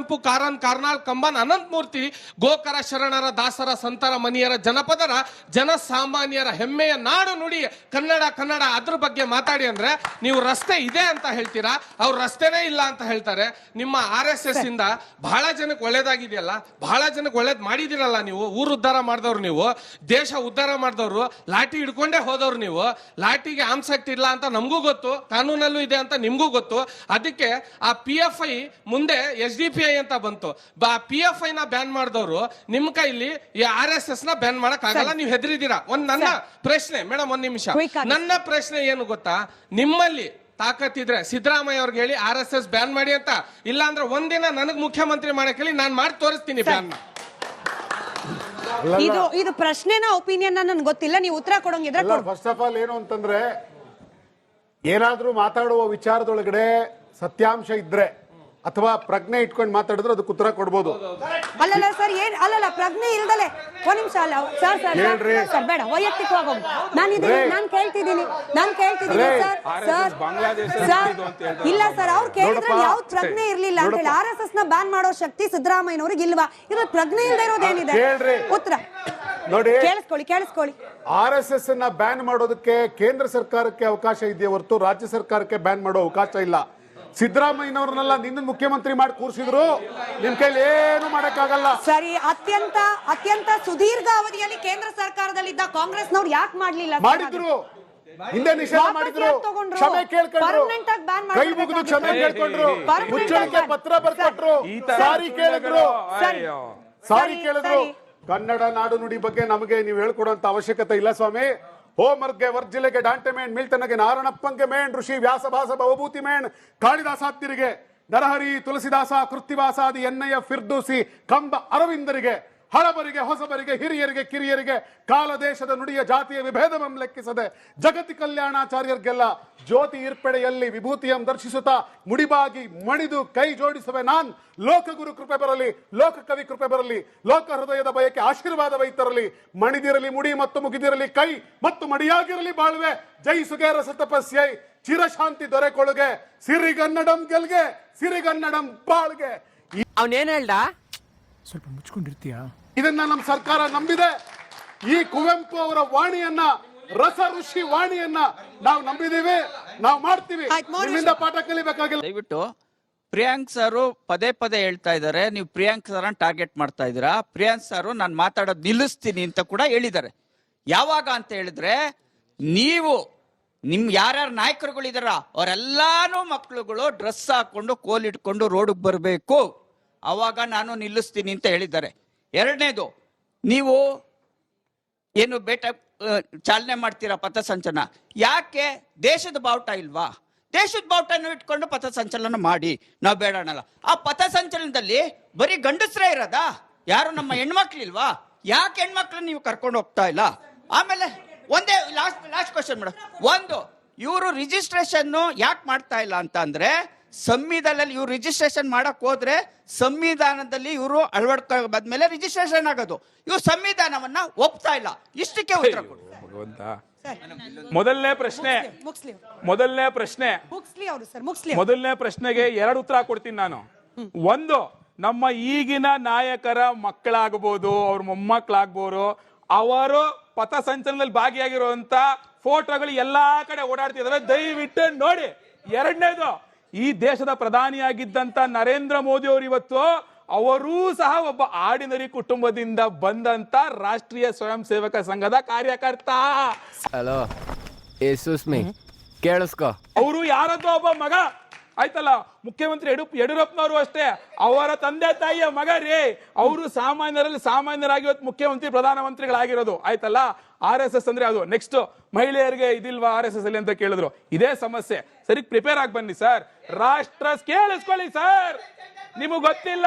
ಕುವೆಂಪು ಕಾರನ್ ಕಾರ್ನಾಳ್ ಕಂಬನ್, ಅನಂತಮೂರ್ತಿ, ಗೋಕರ ಶರಣರ, ದಾಸರ, ಸಂತರ, ಮನಿಯರ, ಜನಪದರ, ಜನಸಾಮಾನ್ಯರ ಹೆಮ್ಮೆಯ ನಾಡು ನುಡಿ, ಕನ್ನಡ ಕನ್ನಡ ಅದ್ರ ಬಗ್ಗೆ ಮಾತಾಡಿ ಅಂದ್ರೆ ನೀವು ರಸ್ತೆ ಇದೆ ಅಂತ ಹೇಳ್ತೀರಾ? ಅವ್ರ ರಸ್ತೆನೇ ಇಲ್ಲ ಅಂತ ಹೇಳ್ತಾರೆ. ನಿಮ್ಮ ಆರ್ ಎಸ್ ಎಸ್ ಇಂದ ಬಹಳ ಜನಕ್ಕೆ ಒಳ್ಳೇದಾಗಿದೆಯಲ್ಲ? ಬಹಳ ಜನಕ್ಕೆ ಒಳ್ಳೇದ್ ಮಾಡಿದಿರಲ್ಲ ನೀವು? ಊರು ಉದ್ಧಾರ ಮಾಡಿದವ್ರು ನೀವು? ದೇಶ ಉದ್ಧಾರ ಮಾಡಿದವ್ರು? ಲಾಠಿ ಹಿಡ್ಕೊಂಡೇ ಹೋದವ್ರು ನೀವು? ಲಾಠಿಗೆ ಆಮ್ಸೆಕ್ಟ್ ಇಲ್ಲ ಅಂತ ನಮಗೂ ಗೊತ್ತು. ಕಾನೂನಲ್ಲೂ ಇದೆ ಅಂತ ನಿಮಗೂ ಗೊತ್ತು. ಅದಕ್ಕೆ ಆ ಪಿ ಎಫ್ ಐ ಮುಂದೆ ಎಸ್ ಡಿ ಪಿ ಅಂತ ಬಂತು. ಪಿ ಎಫ್ ಐ ನ ಬ್ಯಾನ್ ಮಾಡಿದವರು ನಿಮ್ ಕೈಲಿ ಈ ಆರ್ ಎಸ್ ಎಸ್ನ ಬ್ಯಾನ್ ಮಾಡಕ್ ಆಗಲ್ಲ ನೀವು ಹೆದರಿದ್ದೀರಾ ಒಂದ್ ನನ್ನ ಪ್ರಶ್ನೆ ಮೇಡಮ್ ಒಂದ್ ನಿಮಿಷ. Quick ಆಗಿ. ನನ್ನ ಪ್ರಶ್ನೆ ಏನು ಗೊತ್ತಾ? ನಿಮ್ಮಲ್ಲಿ ತಾಕತ್ತಿದ್ರೆ ಸಿದ್ದರಾಮಯ್ಯ ಅವ್ರಿಗೆ ಹೇಳಿ ಆರ್ ಎಸ್ ಎಸ್ ಬ್ಯಾನ್ ಮಾಡಿ ಅಂತ. ಇಲ್ಲ ಅಂದ್ರೆ ಒಂದಿನ ನನಗ್ ಮುಖ್ಯಮಂತ್ರಿ ಮಾಡಕ್ ಹೇಳಿ ನಾನ್ ಮಾಡಿ ತೋರಿಸ್ತೀನಿ ಬ್ಯಾನ್ ಇದು ಇದು ಪ್ರಶ್ನೆನ ಒಪಿನಿಯನ್ ನನ್ಗೆ ಗೊತ್ತಿಲ್ಲ ನೀವು ಉತ್ತರ ಕೊಡೋಂಗಿದ್ರೆ ಕೊಡು. ಫಸ್ಟ್ ಆಫ್ ಆಲ್ ಏನು ಅಂತಂದ್ರೆ ಏನಾದ್ರೂ ಮಾತಾಡುವ ವಿಚಾರದೊಳಗಡೆ ಸತ್ಯಾಂಶ ಇದ್ರೆ ಅಥವಾ ಪ್ರಜ್ಞೆ ಇಟ್ಕೊಂಡು ಮಾತಾಡಿದ್ರೆ ಅದಕ್ಕೆ ಉತ್ತರ ಕೊಡ್ಬೋದು. ಅಲ್ಲಲ್ಲ ಸರ್ ಏನ್ ಅಲ್ಲಲ್ಲ ಪ್ರಜ್ಞೆ ಇಲ್ದಲೆ. ಒಂದ್ ನಿಮಿಷ ಅಲ್ಲ. ಸರ್ ಸರ್ ಹೇಳ್ರಿ. ಸರ್ ಬೇಡ ವೈಯಕ್ತಿಕವಾಗಿ ಹೋಗಿ ನಾನು ಇದೀನಿ. ನಾನು ಕೇಳ್ತಿದ್ದೀನಿ. ನಾನು ಕೇಳ್ತಿದ್ದೀನಿ. ಸರ್ ಸರ್ ಬಾಂಗ್ಲಾದೇಶ ಸರ್ ಇದು ಅಂತ ಹೇಳ್ತಾರೆ. ಇಲ್ಲ ಸರ್ ಅವ್ರು ಕೇಳಿದ್ರೆ ನೋಡಪ್ಪ. ಯಾವ ಪ್ರಜ್ಞೆ ಇರ್ಲಿಲ್ಲ ಅಂತ ಹೇಳಿ. ನೋಡಪ್ಪ. ಆರ್ ಎಸ್ ಎಸ್ನ ಬ್ಯಾನ್ ಮಾಡೋ ಶಕ್ತಿ ಸಿದ್ದರಾಮಯ್ಯನವ್ರಿಗೆ ಇಲ್ವಾ? ಇದು ಪ್ರಜ್ಞೆ ಇಲ್ದೇ ಇರೋದೇನಿದೆ ಕೇಳ್ರಿ. ಉತ್ತರ. ನೋಡಿ. ಕೇಳಿಸ್ಕೊಳ್ಳಿ ಕೇಳಿಸ್ಕೊಳ್ಳಿ. ಆರ್ ಎಸ್ ಎಸ್ ಅನ್ನ ಬ್ಯಾನ್ ಮಾಡೋದಕ್ಕೆ ಕೇಂದ್ರ ಸರ್ಕಾರಕ್ಕೆ ಅವಕಾಶ ಇದೆಯೇ ಹೊರತು ರಾಜ್ಯ ಸರ್ಕಾರಕ್ಕೆ ಬ್ಯಾನ್ ಮಾಡೋ ಅವಕಾಶ ಇಲ್ಲ. ಸಿದ್ದರಾಮಯ್ಯನವ್ರನ್ನೆಲ್ಲ ನಿನ್ನ ಮುಖ್ಯಮಂತ್ರಿ ಮಾಡಿ ಕೂರಿಸಿದ್ರು. ನಿಮ್ ಕೈಲಿ ಏನು ಮಾಡಕ್ಕಾಗಲ್ಲ. ಸರಿ ಅತ್ಯಂತ ಅತ್ಯಂತ ಸುದೀರ್ಘ ಅವಧಿಯಲ್ಲಿ ಕೇಂದ್ರ ಸರ್ಕಾರದಲ್ಲಿದ್ದ ಕಾಂಗ್ರೆಸ್ನವ್ರು ಯಾಕೆ ಮಾಡ್ಲಿಲ್ಲ ಮಾಡಿದ್ರು. ಹಿಂದೆ ನಿಷೇಧ ಮಾಡಿದ್ರು? ಕ್ಷಮೆ ಕೇಳ್ಕೊಂಡ್ರು. ಕೈ ಮುಗಿದು ಕ್ಷಮೆ ಕೇಳ್ಕೊಂಡ್ರು. ಮುಚ್ಚಳಿಕೆ ಪತ್ರ. ಬರ್ಕೊಟ್ರು. ಸಾರಿ ಕೇಳಿದ್ರು. ಸಾರಿ ಕೇಳಿದ್ರು. ಕನ್ನಡ ನಾಡು ನುಡಿ ಬಗ್ಗೆ ನಮಗೆ ನೀವು ಹೇಳ್ಕೊಡುವಂತ ಅವಶ್ಯಕತೆ ಇಲ್ಲ ಸ್ವಾಮಿ. ಹೋಮರ್ಗೆ ವರ್ಜಿಲೆಗೆ ಡಾಂಟೆ ಮೇಣ್ ಮಿಳ್ತನಗೆ ನಾರಣಪ್ಪಂಗೆ ಮೇಣ್ ಋಷಿ ವ್ಯಾಸಭಾಸ ಬಹುಭೂತಿ ಮೇಣ್ ಕಾಳಿದಾಸಾತ್ತಿರಿಗೆ ನರಹರಿ ತುಳಸಿದಾಸ ಕೃತಿವಾಸಾದಿ ಎನ್ನಯ್ಯ ಫಿರ್ದೂಸಿ, ಕಂಬ ಅರವಿಂದರಿಗೆ ಹಳಬರಿಗೆ, ಹೊಸಬರಿಗೆ, ಹಿರಿಯರಿಗೆ, ಕಿರಿಯರಿಗೆ ಕಾಲ ದೇಶದ ನುಡಿಯ ಜಾತಿಯ ವಿಭೇದವಂ ಲೆಕ್ಕಿಸದೆ ಜಗತಿ ಕಲ್ಯಾಣಾಚಾರ್ಯರಿಗೆಲ್ಲ ಜ್ಯೋತಿ ಇರ್ಪಡೆಯಲ್ಲಿ ವಿಭೂತಿಯಂ ದರ್ಶಿಸುತ್ತಾ ಮುಡಿಬಾಗಿ ಮಣಿದು ಕೈ ಜೋಡಿಸುವೆ ನಾನ್. ಲೋಕಗುರು ಕೃಪೆ ಬರಲಿ, ಲೋಕ ಕವಿ ಕೃಪೆ ಬರಲಿ, ಲೋಕ ಹೃದಯದ ಬಯಕೆ ಆಶೀರ್ವಾದವೈತರಲಿ ಮಣಿದಿರಲಿ ಮುಡಿ ಮತ್ತು ಮುಗಿದಿರಲಿ ಕೈ ಮತ್ತು ಮಡಿಯಾಗಿರಲಿ ಬಾಳ್ವೆ. ಜೈ ಸುಗೇರ ಸತಪಸ್ಯೈ. ಚಿರಶಾಂತಿ ದೊರೆಕೊಳುಗೆ. ಸಿರಿಗನ್ನಡಂ ಗೆಲ್ಗೆ, ಸಿರಿಗನ್ನಡಂ ಬಾಳ್ಗೆ. ಅವನೇನ್ ಹೇಳ್ದ? ಸ್ವಲ್ಪ ಮುಚ್ಕೊಂಡಿರ್ತೀಯಾ? ಇದನ್ನ ನಮ್ಮ ಸರ್ಕಾರ ನಂಬಿದೆ. ಈ ಕುವೆಂಪು ಅವರ ವಾಣಿಯನ್ನ ರಸ ಋಷಿ ವಾಣಿಯನ್ನ ನಾವು ನಂಬಿದೀವಿ ನಾವು ಮಾಡ್ತೀವಿ. ನಿಮ್ಮಿಂದ ಪಾಠ ಕಲಿಬೇಕಾಗಿಲ್ಲ. ದಯವಿಟ್ಟು ಪ್ರಿಯಾಂಕ್ ಸರು ಪದೇ ಪದೇ ಹೇಳ್ತಾ ಇದ್ದಾರೆ. ನೀವು ಪ್ರಿಯಾಂಕ್ ಸರ್ ಟಾರ್ಗೆಟ್ ಮಾಡ್ತಾ ಇದ್ದೀರಾ. ಪ್ರಿಯಾಂಕ್ ಸರ್ ನಾನು ಮಾತಾಡೋದು ನಿಲ್ಲಿಸ್ತೀನಿ ಅಂತ ಕೂಡ ಹೇಳಿದ್ದಾರೆ. ಯಾವಾಗ ಅಂತ ಹೇಳಿದ್ರೆ ನೀವು ನಿಮ್ ಯಾರ್ಯಾರು ನಾಯಕರುಗಳಿದಾರ ಅವರೆಲ್ಲಾನು ಮಕ್ಕಳುಗಳು ಡ್ರೆಸ್ ಹಾಕೊಂಡು ಕೋಲ್ ಇಟ್ಕೊಂಡು ರೋಡಿಗೆ ಬರಬೇಕು. ಅವಾಗ ನಾನು ನಿಲ್ಲಿಸ್ತೀನಿ ಅಂತ ಹೇಳಿದ್ದಾರೆ. ಎರಡನೇದು, ನೀವು ಏನು ಬೇಟ ಚಾಲನೆ ಮಾಡ್ತೀರಾ ಪಥಸಂಚಲನ? ಯಾಕೆ? ದೇಶದ ಬಾವುಟ ಇಲ್ವಾ? ದೇಶದ ಬಾವುಟನ ಇಟ್ಕೊಂಡು ಪಥಸಂಚಲನ ಮಾಡಿ. ನಾವು ಬೇಡ ಅನ್ನಲ್ಲ. ಆ ಪಥಸಂಚಲನದಲ್ಲಿ ಬರೀ ಗಂಡಸ್ರೇ ಇರೋದಾ? ಯಾರು ನಮ್ಮ ಹೆಣ್ಮಕ್ಳಿಲ್ವಾ ಯಾಕೆ ಹೆಣ್ಮಕ್ಳನ್ನ ನೀವು ಕರ್ಕೊಂಡು ಹೋಗ್ತಾ ಇಲ್ಲ? ಆಮೇಲೆ ಒಂದೇ ಲಾಸ್ಟ್ ಲಾಸ್ಟ್ ಕ್ವಶನ್ ಮೇಡಮ್ ಒಂದು, ಇವರು ರಿಜಿಸ್ಟ್ರೇಷನ್ ಯಾಕೆ ಮಾಡ್ತಾ ಇಲ್ಲ ಅಂತ ಅಂದ್ರೆ ಸಂವಿಧಾನದಲ್ಲಿ ಇವ್ರು ರಿಜಿಸ್ಟ್ರೇಷನ್ ಮಾಡಕ್ ಹೋದ್ರೆ ಸಂವಿಧಾನದಲ್ಲಿ ಇವರು ಅಳವಡ್ಕ ಬಂದ್ಮೇಲೆ ರಿಜಿಸ್ಟ್ರೇಷನ್ ಆಗೋದು. ಇವ್ರು ಸಂವಿಧಾನವನ್ನ ಒಪ್ತಾ ಇಲ್ಲ. ಇಷ್ಟಕ್ಕೆ ಉತ್ತರ ಕೊಡಿ. ಭಗವಂತ. ಮೊದಲನೇ ಪ್ರಶ್ನೆ. ಮುಗ್ಸ್ಲಿ ಮೊದಲನೇ ಪ್ರಶ್ನೆ. ಮುಗ್ಸ್ಲಿ ಅವರು ಸರ್ ಮುಗ್ಸ್ಲಿ ಮೊದಲನೇ ಪ್ರಶ್ನೆಗೆ ಎರಡು ಉತ್ತರ ಕೊಡ್ತೀನಿ ನಾನು. ಒಂದು ನಮ್ಮ ಈಗಿನ ನಾಯಕರ ಮಕ್ಕಳಾಗಬಹುದು ಅವ್ರ ಮೊಮ್ಮಕ್ಕಳಾಗ್ಬೋದು ಅವರು ಪಥಸಂಚಲನದಲ್ಲಿ ಭಾಗಿಯಾಗಿರುವಂತ ಫೋಟೋಗಳು ಎಲ್ಲಾ ಕಡೆ ಓಡಾಡ್ತಿದಾವೆ. ದಯವಿಟ್ಟು ನೋಡಿ. ಎರಡನೇದು ಈ ದೇಶದ ಪ್ರಧಾನಿಯಾಗಿದ್ದಂಥ ನರೇಂದ್ರ ಮೋದಿ ಅವರು ಇವತ್ತು ಅವರೂ ಸಹ ಒಬ್ಬ ಆರ್ಡಿನರಿ ಕುಟುಂಬದಿಂದ ಬಂದಂತ ರಾಷ್ಟ್ರೀಯ ಸ್ವಯಂ ಸೇವಕ ಸಂಘದ ಕಾರ್ಯಕರ್ತ. ಹಲೋ ಏ ಸುಸ್ಮಿ ಕೇಳಿಸ್ಕೊ. ಅವರು ಯಾರದ್ದೋ ಒಬ್ಬ ಮಗ? ಆಯ್ತಲ್ಲ ಮುಖ್ಯಮಂತ್ರಿ ಯಡು ಯಡಿಯೂರಪ್ಪನವರು ಅಷ್ಟೇ. ಅವರ ತಂದೆ ತಾಯಿಯ ಮಗ ರೀ. ಅವರು ಸಾಮಾನ್ಯರಲ್ಲಿ ಸಾಮಾನ್ಯರಾಗಿ ಇವತ್ತು ಮುಖ್ಯಮಂತ್ರಿ ಪ್ರಧಾನಮಂತ್ರಿಗಳಾಗಿರೋದು. ಆಯ್ತಲ್ಲ? ಆರ್ ಎಸ್ ಎಸ್ ಅಂದ್ರೆ ಅದು. ನೆಕ್ಸ್ಟ್ ಮಹಿಳೆಯರಿಗೆ ಇದಿಲ್ವಾ ಆರ್ ಎಸ್ ಎಸ್ ಅಲ್ಲಿ ಅಂತ ಕೇಳಿದ್ರು. ಇದೇ ಸಮಸ್ಯೆ. ಸರಿ ಪ್ರಿಪೇರ್ ಆಗಿ ಬನ್ನಿ ಸರ್ ರಾಷ್ಟ್ರ ಕೇಳಿಸ್ಕೊಳ್ಳಿ ಸರ್ ನಿಮಗ್ ಗೊತ್ತಿಲ್ಲ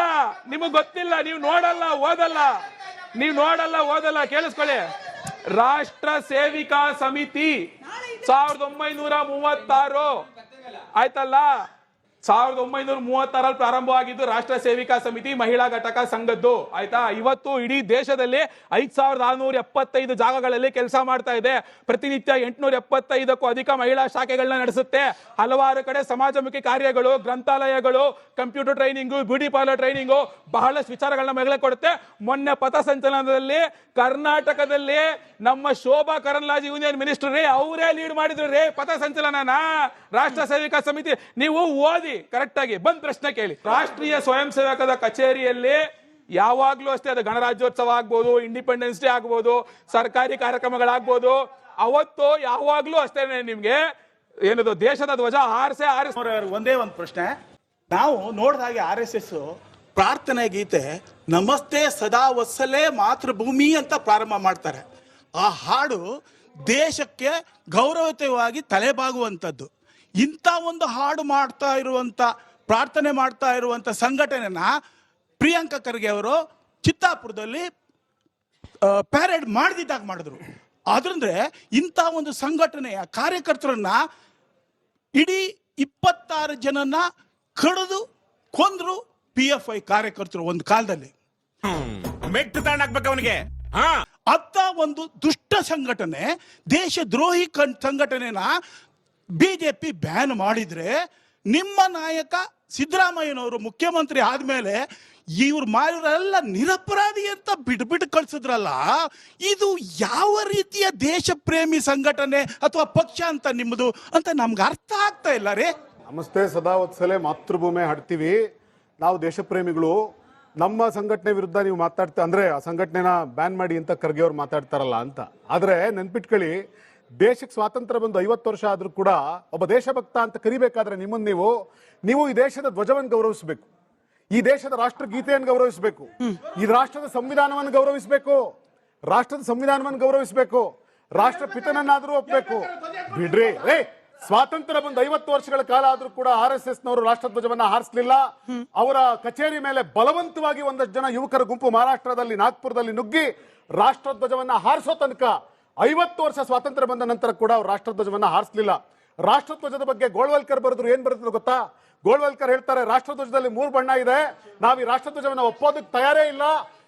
ನಿಮಗ್ ಗೊತ್ತಿಲ್ಲ ನೀವು ನೋಡಲ್ಲ ಓದಲ್ಲ. ನೀವು ನೋಡಲ್ಲ ಓದಲ್ಲ ಕೇಳಿಸ್ಕೊಳ್ಳಿ. ರಾಷ್ಟ್ರ ಸೇವಿಕಾ ಸಮಿತಿ ಸಾವಿರದ ಒಂಬೈನೂರ ಮೂವತ್ತಾರು. ಆಯ್ತಲ್ಲ? ಸಾವಿರದ ಒಂಬೈನೂರ ಮೂವತ್ತಾರಲ್ಲಿ ಪ್ರಾರಂಭವಾಗಿದ್ದು ರಾಷ್ಟ್ರ ಸೇವಿಕಾ ಸಮಿತಿ, ಮಹಿಳಾ ಘಟಕ ಸಂಘದ್ದು. ಆಯ್ತಾ? ಇವತ್ತು ಇಡೀ ದೇಶದಲ್ಲಿ ಐದ್ ಸಾವಿರದ ಆರುನೂರ ಎಪ್ಪತ್ತೈದು ಜಾಗಗಳಲ್ಲಿ ಕೆಲಸ ಮಾಡ್ತಾ ಇದೆ. ಪ್ರತಿನಿತ್ಯ ಎಂಟುನೂರ ಎಪ್ಪತ್ತೈದಕ್ಕೂ ಅಧಿಕ ಮಹಿಳಾ ಶಾಖೆಗಳನ್ನ ನಡೆಸುತ್ತೆ. ಹಲವಾರು ಕಡೆ ಸಮಾಜಮುಖಿ ಕಾರ್ಯಗಳು, ಗ್ರಂಥಾಲಯಗಳು, computer training, beauty parlour training ಬಹಳಷ್ಟು ವಿಚಾರಗಳನ್ನ ಮಹಿಳೆ ಕೊಡುತ್ತೆ. ಮೊನ್ನೆ ಪಥಸಂಚಲನದಲ್ಲಿ ಕರ್ನಾಟಕದಲ್ಲಿ ನಮ್ಮ ಶೋಭಾ ಕರಂದ್ಲಾಜೆ ಯೂನಿಯನ್ ಮಿನಿಸ್ಟರ್ ಅವರೇ ಲೀಡ್ ಮಾಡಿದ್ರು ರೇ ಪಥಸಂಚಲನನ ರಾಷ್ಟ್ರ ಸೇವಿಕಾ ಸಮಿತಿ, ನೀವು ಓದಿ ಕರೆಕ್ಟ್ ಆಗಿ, ಬಂದ್ ಪ್ರಶ್ನೆ ಕೇಳಿ. ರಾಷ್ಟ್ರೀಯ ಸ್ವಯಂ ಸೇವಕದ ಕಚೇರಿಯಲ್ಲಿ ಯಾವಾಗ್ಲೂ ಅಷ್ಟೇ ಅದು ಗಣರಾಜ್ಯೋತ್ಸವ ಆಗ್ಬೋದು ಇಂಡಿಪೆಂಡೆನ್ಸ್ ಡೇ ಆಗ್ಬೋದು, ಸರ್ಕಾರಿ ಕಾರ್ಯಕ್ರಮಗಳಾಗ್ಬೋದು, ಅವತ್ತು ಯಾವಾಗ್ಲೂ ಅಷ್ಟೇ ನಿಮ್ಗೆ ಏನದು, ದೇಶದ ಧ್ವಜ ಆರ್ಸೆ ಆರಿಸ ಒಂದೇ ಒಂದು ಪ್ರಶ್ನೆ. ನಾವು ನೋಡಿದ ಹಾಗೆ ಆರ್ ಎಸ್ ಎಸ್ ಪ್ರಾರ್ಥನೆ ಗೀತೆ, ನಮಸ್ತೆ ಸದಾ ವತ್ಸಲೆ ಮಾತೃಭೂಮಿ ಅಂತ ಪ್ರಾರಂಭ ಮಾಡ್ತಾರೆ. ಆ ಹಾಡು ದೇಶಕ್ಕೆ ಗೌರವಯುತವಾಗಿ ತಲೆಬಾಗುವಂಥದ್ದು. ಇಂಥ ಒಂದು ಹಾಡು ಮಾಡ್ತಾ ಇರುವಂಥ ಪ್ರಾರ್ಥನೆ ಮಾಡ್ತಾ ಇರುವಂಥ ಸಂಘಟನೆನ ಪ್ರಿಯಾಂಕ ಖರ್ಗೆ ಅವರು ಚಿತ್ತಾಪುರದಲ್ಲಿ ಪ್ಯಾರೇಡ್ ಮಾಡದಿದ್ದಾಗ ಮಾಡಿದ್ರು. ಆದ್ರಂದ್ರೆ ಇಂಥ ಒಂದು ಸಂಘಟನೆಯ ಕಾರ್ಯಕರ್ತರನ್ನ ಇಡೀ ಇಪ್ಪತ್ತಾರು ಜನನ್ನ ಕಡಿದು ಕೊಂದ್ರು ಪಿ ಎಫ್ ಐ ಕಾರ್ಯಕರ್ತರು ಒಂದು ಕಾಲದಲ್ಲಿ. ಮೆಟ್ಟು ತಗೊಂಡಾಕ್ಬೇಕು ಅವನಿಗೆ. ಹಾ. ಅಂತ ಒಂದು ದುಷ್ಟ ಸಂಘಟನೆ ದೇಶ ದ್ರೋಹಿ ಕನ್ ಜೆ ಬಿಜೆಪಿ ಬ್ಯಾನ್ ಮಾಡಿದ್ರೆ ನಿಮ್ಮ ನಾಯಕ ಸಿದ್ದರಾಮಯ್ಯನವರು ಮುಖ್ಯಮಂತ್ರಿ ಆದಮೇಲೆ ಇವ್ರು ಮಾಡಿರೋರೆಲ್ಲ ನಿರಪರಾಧಿ ಅಂತ ಬಿಟ್ಬಿಟ್ಟು ಬಿಟ್ಟು ಕಳ್ಸಿದ್ರಲ್ಲ, ಇದು ಯಾವ ರೀತಿಯ ದೇಶ ಪ್ರೇಮಿ ಸಂಘಟನೆ ಅಥವಾ ಪಕ್ಷ ಅಂತ ನಿಮ್ಮದು ಅಂತ ನಮ್ಗೆ ಅರ್ಥ ಆಗ್ತಾ ಇಲ್ಲ ರೀ? ನಮಸ್ತೆ ಸದಾ ವತ್ಸಲೆ ಮಾತೃಭೂಮಿ ಹಾಡ್ತೀವಿ. ನಾವು ದೇಶಪ್ರೇಮಿಗಳು. ನಮ್ಮ ಸಂಘಟನೆ ವಿರುದ್ಧ ನೀವು ಮಾತಾಡ್ತಾ ಅಂದ್ರೆ ಆ ಸಂಘಟನೆನ ಬ್ಯಾನ್ ಮಾಡಿ ಅಂತ ಖರ್ಗೆ ಅವ್ರು ಮಾತಾಡ್ತಾರಲ್ಲ ಅಂತ. ಆದ್ರೆ ನೆನ್ಪಿಟ್ಕೊಳ್ಳಿ ದೇಶಕ್ಕೆ ಸ್ವಾತಂತ್ರ್ಯ ಬಂದು ಐವತ್ತು ವರ್ಷ ಆದರೂ ಕೂಡ ಒಬ್ಬ ದೇಶಭಕ್ತ ಅಂತ ಕರಿಬೇಕಾದ್ರೆ ನಿಮ್ಮನ್ನು ನೀವು ನೀವು ಈ ದೇಶದ ಧ್ವಜವನ್ನು ಗೌರವಿಸಬೇಕು. ಈ ದೇಶದ ರಾಷ್ಟ್ರಗೀತೆಯನ್ನು ಗೌರವಿಸಬೇಕು. ಈ ರಾಷ್ಟ್ರದ ಸಂವಿಧಾನವನ್ನು ಗೌರವಿಸಬೇಕು. ರಾಷ್ಟ್ರದ ಸಂವಿಧಾನವನ್ನು ಗೌರವಿಸಬೇಕು. ರಾಷ್ಟ್ರಪಿತನನ್ನಾದರೂ ಒಪ್ಪಬೇಕು. ಬಿಡ್ರಿ. ಏ, ಸ್ವಾತಂತ್ರ್ಯ ಬಂದು ಐವತ್ತು ವರ್ಷಗಳ ಕಾಲ ಆದ್ರೂ ಕೂಡ ಆರ್ ಎಸ್ ಎಸ್ ನವರು ರಾಷ್ಟ್ರಧ್ವಜವನ್ನ ಹಾರಿಸಲಿಲ್ಲ. ಅವರ ಕಚೇರಿ ಮೇಲೆ ಬಲವಂತವಾಗಿ ಒಂದಷ್ಟು ಜನ ಯುವಕರ ಗುಂಪು ಮಹಾರಾಷ್ಟ್ರದಲ್ಲಿ, ನಾಗ್ಪುರದಲ್ಲಿ ನುಗ್ಗಿ ರಾಷ್ಟ್ರಧ್ವಜವನ್ನ ಹಾರಿಸೋ ತನಕ ಐವತ್ತು ವರ್ಷ ಸ್ವಾತಂತ್ರ್ಯ ಬಂದ ನಂತರ ಕೂಡ ಅವ್ರು ರಾಷ್ಟ್ರಧ್ವಜವನ್ನ ಹಾರಿಸಲಿಲ್ಲ. ರಾಷ್ಟ್ರಧ್ವಜದ ಬಗ್ಗೆ ಗೋಳ್ವಲ್ಕರ್ ಬರೆದ್ರು, ಏನು ಬರೆದ್ರು ಗೊತ್ತಾ? ಗೋಳ್ವಲ್ಕರ್ ಹೇಳ್ತಾರೆ ರಾಷ್ಟ್ರಧ್ವಜದಲ್ಲಿ ಮೂರು ಬಣ್ಣ ಇದೆ. ನಾವು ಈ ರಾಷ್ಟ್ರಧ್ವಜವನ್ನ ಒಪ್ಪೋದಕ್ಕೆ ತಯಾರೇ ಇಲ್ಲ.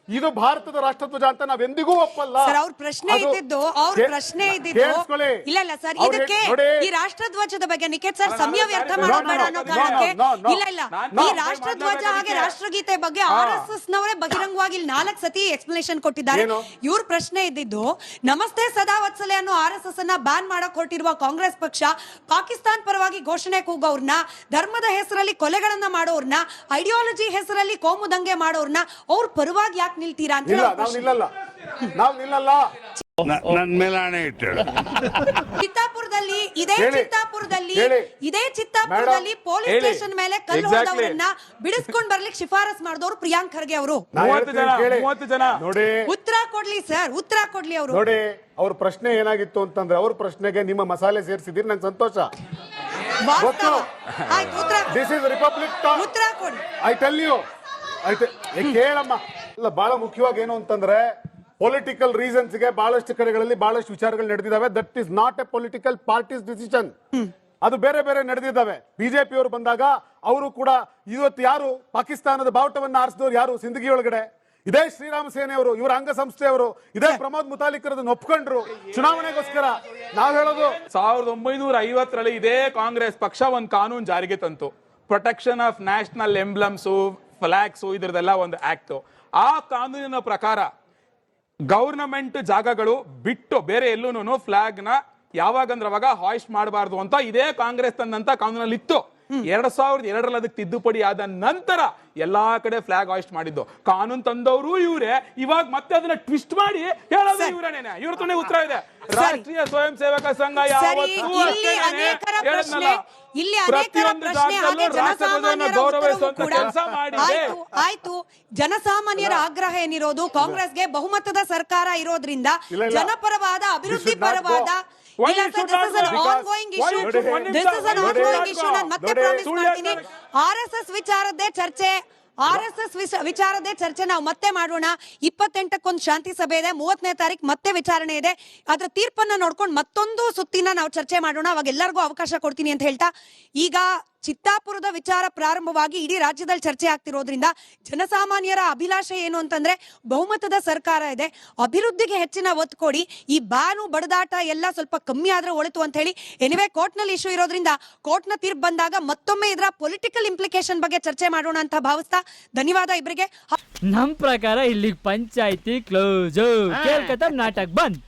ಇದು ಭಾರತದ ರಾಷ್ಟ್ರಧ್ವಜ ಅಂತ ನಾವೆಂದಿಗೂ ಒಪ್ಪಲ್ಲ ಸರ್ ಅವ್ರ ಪ್ರಶ್ನೆ ಇದ್ದಿದ್ದು ಅವ್ರ ಪ್ರಶ್ನೆ ಇದ್ದಿದ್ದು ಕೇಳಿಸ್ಕೊಳ್ಳಿ. ಇಲ್ಲ ಇಲ್ಲ ಸರ್ ಇದಕ್ಕೆ ನೋಡಿ, ಈ ರಾಷ್ಟ್ರಧ್ವಜದ ಬಗ್ಗೆ ನಿಖೇತ್ ಸರ್ ಸಮಯ ವ್ಯರ್ಥ no, no, ಮಾಡೋದು ಬೇಡ no, ಅನ್ನೋ ಕಾರಣಕ್ಕೆ ಇಲ್ಲ ಇಲ್ಲ ಈ ರಾಷ್ಟ್ರಧ್ವಜ ಹಾಗೆ ಅದಕ್ಕೆ. ರಾಷ್ಟ್ರಗೀತೆ ಬಗ್ಗೆ ಆರ್ ಎಸ್ ಎಸ್ ನವರೇ ಬಹಿರಂಗವಾಗಿ ಇಲ್ಲಿ ನಾಲ್ಕು ಸತಿ ಎಕ್ಸ್ಪ್ಲನೇಷನ್ ಕೊಟ್ಟಿದ್ದಾರೆ ಏನು? ಇವ್ರ ಪ್ರಶ್ನೆ ಇದ್ದಿದ್ದು ನಮಸ್ತೆ ಸದಾ ವತ್ಸಲೆ ಅನ್ನೋ ಆರ್ ಎಸ್ ಎಸ್ ಅನ್ನ ಬ್ಯಾನ್ ಮಾಡಕ್ ಹೊರಟಿರುವ ಕಾಂಗ್ರೆಸ್ ಪಕ್ಷ ಪಾಕಿಸ್ತಾನ ಪರವಾಗಿ ಘೋಷಣೆ ಕೂಗೋರ್ನ ಧರ್ಮದ ಹೆಸರಲ್ಲಿ ಕೊಲೆಗಳನ್ನ ಮಾಡೋರ್ನ ಐಡಿಯಾಲಜಿ ಹೆಸರಲ್ಲಿ ಕೋಮು ದಂಗೆ ಮಾಡೋರ್ನ ಅವ್ರ ಪರವಾಗಿ ಯಾಕೆ ನಿಲ್ತೀರಾ ಅಂತ ಇಲ್ಲ ನಾವು. ನಿಲ್ಲಲ್ಲ ನಾವು ನಿಲ್ಲಲ್ಲ ನನ್ ಮೇಲೆ ಆಣೆ ಇಟ್ಟಳು ಚಿತ್ತಾಪುರದಲ್ಲಿ ಇದೇ ಹೇಳಿ. ಚಿತ್ತಾಪುರದಲ್ಲಿ ಹೇಳಿ. ಇದೇ ಚಿತ್ತಾಪುರದಲ್ಲಿ ಪೊಲೀಸ್ ಹೇಳಿ. ಸ್ಟೇಷನ್ ಮೇಲೆ ಕಲ್ಲು Exactly. ಹೊಡೆದವರನ್ನ ಬಿಡಿಸ್ಕೊಂಡ್ ಬರ್ಲಿಕ್ಕೆ ಶಿಫಾರಸ್ ಮಾಡಿದವರು ಪ್ರಿಯಾಂಕ್ ಖರ್ಗೆ ಅವರು ನಾ ಮೂವತ್ತು ಹೇಳ್ತೀನಿ ಜನ, ಕೇಳಿ. ಮೂವತ್ತು ಜನ. ನೋಡಿ ಉತ್ತರ ಕೊಡ್ಲಿ ಸರ್ ಉತ್ತರ ಕೊಡ್ಲಿ ಅವರು ನೋಡಿ ಅವ್ರ ಪ್ರಶ್ನೆ ಏನಾಗಿತ್ತು ಅಂತಂದ್ರೆ ಅವ್ರ ಪ್ರಶ್ನೆಗೆ ನಿಮ್ಮ ಮಸಾಲೆ ಸೇರಿಸಿದೀರಿ ನಂಗೆ ಸಂತೋಷ ಗೊತ್ತು. ಆಯ್ತು ಉತ್ತರ ಕೊಡಿ. ದಿಸ್ ಇಸ್ ರಿಪಬ್ಲಿಕ್ ಉತ್ತರ ಕೊಡಿ ಐ ಟೆಲ್ ಯು ಐತೆ ಏ, ಕೇಳಮ್ಮ ಇಲ್ಲ ಬಹಳ ಮುಖ್ಯವಾಗಿ ಏನು ಅಂತಂದ್ರೆ ಪೊಲಿಟಿಕಲ್ ರೀಸನ್ಸ್ಗೆ ಬಹಳಷ್ಟು ಕಡೆಗಳಲ್ಲಿ ಬಹಳಷ್ಟು ವಿಚಾರಗಳು ನಡೆದಿದ್ದಾವೆ. That is not a political parties decision ಅದು ಬೇರೆ ಬೇರೆ ನಡೆದಿದ್ದಾವೆ. ಬಿಜೆಪಿ ಅವರು ಬಂದಾಗ ಅವರು ಕೂಡ ಇವತ್ತು ಯಾರು ಪಾಕಿಸ್ತಾನದ ಬಾವುಟವನ್ನು ಆರಿಸಿದವರು ಯಾರು? ಸಿಂದಗಿ ಒಳಗಡೆ. ಇದೇ ಶ್ರೀರಾಮ ಸೇನೆಯವರು ಇವರ ಅಂಗಸಂಸ್ಥೆಯವರು ಇದೇ ಪ್ರಮೋದ್ ಮುತಾಲಿಕ್ ಅದನ್ನ ಒಪ್ಕೊಂಡ್ರು. ಚುನಾವಣೆಗೋಸ್ಕರ. ನಾವು ಹೇಳೋದು ಸಾವಿರದ ಒಂಬೈನೂರ ಐವತ್ತರಲ್ಲಿ ಇದೇ ಕಾಂಗ್ರೆಸ್ ಪಕ್ಷ ಒಂದು ಕಾನೂನು ಜಾರಿಗೆ ತಂತು. Protection of national emblems flags ಇದ್ರದೆಲ್ಲ ಒಂದು ಆಕ್ಟ್ ಆ ಕಾನೂನಿನ ಪ್ರಕಾರ ಗೌರ್ನಮೆಂಟ್ ಜಾಗಗಳು ಬಿಟ್ಟು ಬೇರೆ ಎಲ್ಲೂನು ಫ್ಲಾಗ್ನ ಯಾವಾಗಂದ್ರೆ ಅವಾಗ ಹಾಯ್ಸ್ಟ್ ಮಾಡಬಾರ್ದು ಅಂತ ಇದೇ ಕಾಂಗ್ರೆಸ್ ತಂದಂತ ಕಾನೂನಲ್ಲಿ ಇತ್ತು ಎರಡ್ ಸಾವಿರದ ಎರಡರಲ್ಲಿ ಅದಕ್ಕೆ ತಿದ್ದುಪಡಿ ಆದ ನಂತರ ಎಲ್ಲಾ ಕಡೆ ಫ್ಲಾಗ್ ಹಾಯ್ಸ್ಟ್ ಮಾಡಿದ್ದು. ಕಾನೂನು ತಂದವರು ಇವರೇ. ಇವಾಗ ಮತ್ತೆ ಅದನ್ನ ಟ್ವಿಸ್ಟ್ ಮಾಡಿ ಹೇಳೋದು. ಇವ್ರೇನೆ ಇವ್ರ ತಾನೇ ಉತ್ತರ ಇದೆ. ರಾಷ್ಟ್ರೀಯ ಸ್ವಯಂ ಸೇವಕ ಸಂಘ ಯಾವತ್ತೂ ಇಲ್ಲಿ ಅನೇಕ ಅನೇಕರ ಪ್ರಶ್ನೆ ಹಾಗೆ ಜನಸಾಮಾನ್ಯರ ಕೆಲಸ ಆಯ್ತು ಆಯ್ತು. ಜನಸಾಮಾನ್ಯರ ಆಗ್ರಹ ಏನಿರೋದು? ಕಾಂಗ್ರೆಸ್ಗೆ ಬಹುಮತದ ಸರ್ಕಾರ ಇರೋದ್ರಿಂದ. ಜನಪರವಾದ ಅಭಿವೃದ್ಧಿ ಪರವಾದ. ಆರ್ ಎಸ್ ಎಸ್ ವಿಚಾರದ್ದೇ ಚರ್ಚೆ. ಆರ್ ಎಸ್ ಎಸ್ ವಿಚಾರದೇ ಚರ್ಚೆ ನಾವು ಮತ್ತೆ ಮಾಡೋಣ. ಇಪ್ಪತ್ತೆಂಟಕ್ಕೊಂದು ಶಾಂತಿ ಸಭೆ ಇದೆ, ಮೂವತ್ತನೇ ತಾರೀಕು ಮತ್ತೆ ವಿಚಾರಣೆ ಇದೆ. ಅದರ ತೀರ್ಪನ್ನ ನೋಡ್ಕೊಂಡು ಮತ್ತೊಂದು ಸುತ್ತಿನ ನಾವು ಚರ್ಚೆ ಮಾಡೋಣ. ಅವಾಗ ಎಲ್ಲರಿಗೂ ಅವಕಾಶ ಕೊಡ್ತೀನಿ ಅಂತ ಹೇಳ್ತಾ. ಈಗ ಚಿತ್ತಾಪುರದ ವಿಚಾರ ಪ್ರಾರಂಭವಾಗಿ ಇಡೀ ರಾಜ್ಯದಲ್ಲಿ ಚರ್ಚೆ ಆಗ್ತಿರೋದ್ರಿಂದ ಜನಸಾಮಾನ್ಯರ ಅಭಿಲಾಷೆ ಏನು ಅಂತಂದ್ರೆ ಬಹುಮತದ ಸರ್ಕಾರ ಇದೆ. ಅಭಿವೃದ್ಧಿಗೆ ಹೆಚ್ಚಿನ ಒತ್ತು ಕೊಡಿ. ಈ ಬಾನು ಬಡದಾಟ ಎಲ್ಲ ಸ್ವಲ್ಪ ಕಮ್ಮಿ ಆದ್ರೆ ಒಳಿತು ಅಂತ ಹೇಳಿ ಎನಿವೆ ಕೋರ್ಟ್ನಲ್ಲಿ ಇಶ್ಯೂ ಇರೋದ್ರಿಂದ ಕೋರ್ಟ್ನ ನ ತೀರ್ಪು ಬಂದಾಗ ಮತ್ತೊಮ್ಮೆ ಇದರ ಪೊಲಿಟಿಕಲ್ ಇಂಪ್ಲಿಕೇಶನ್ ಬಗ್ಗೆ ಚರ್ಚೆ ಮಾಡೋಣ ಅಂತ ಭಾವಿಸ್ತಾ ಧನ್ಯವಾದ ಇಬ್ಬರಿಗೆ ನಮ್ ಪ್ರಕಾರ ಇಲ್ಲಿ ಪಂಚಾಯಿತಿ ಕ್ಲೋಸ್ ಕೇಳ್ಕತ್ತ ನಾಟಕ ಬಂದ್.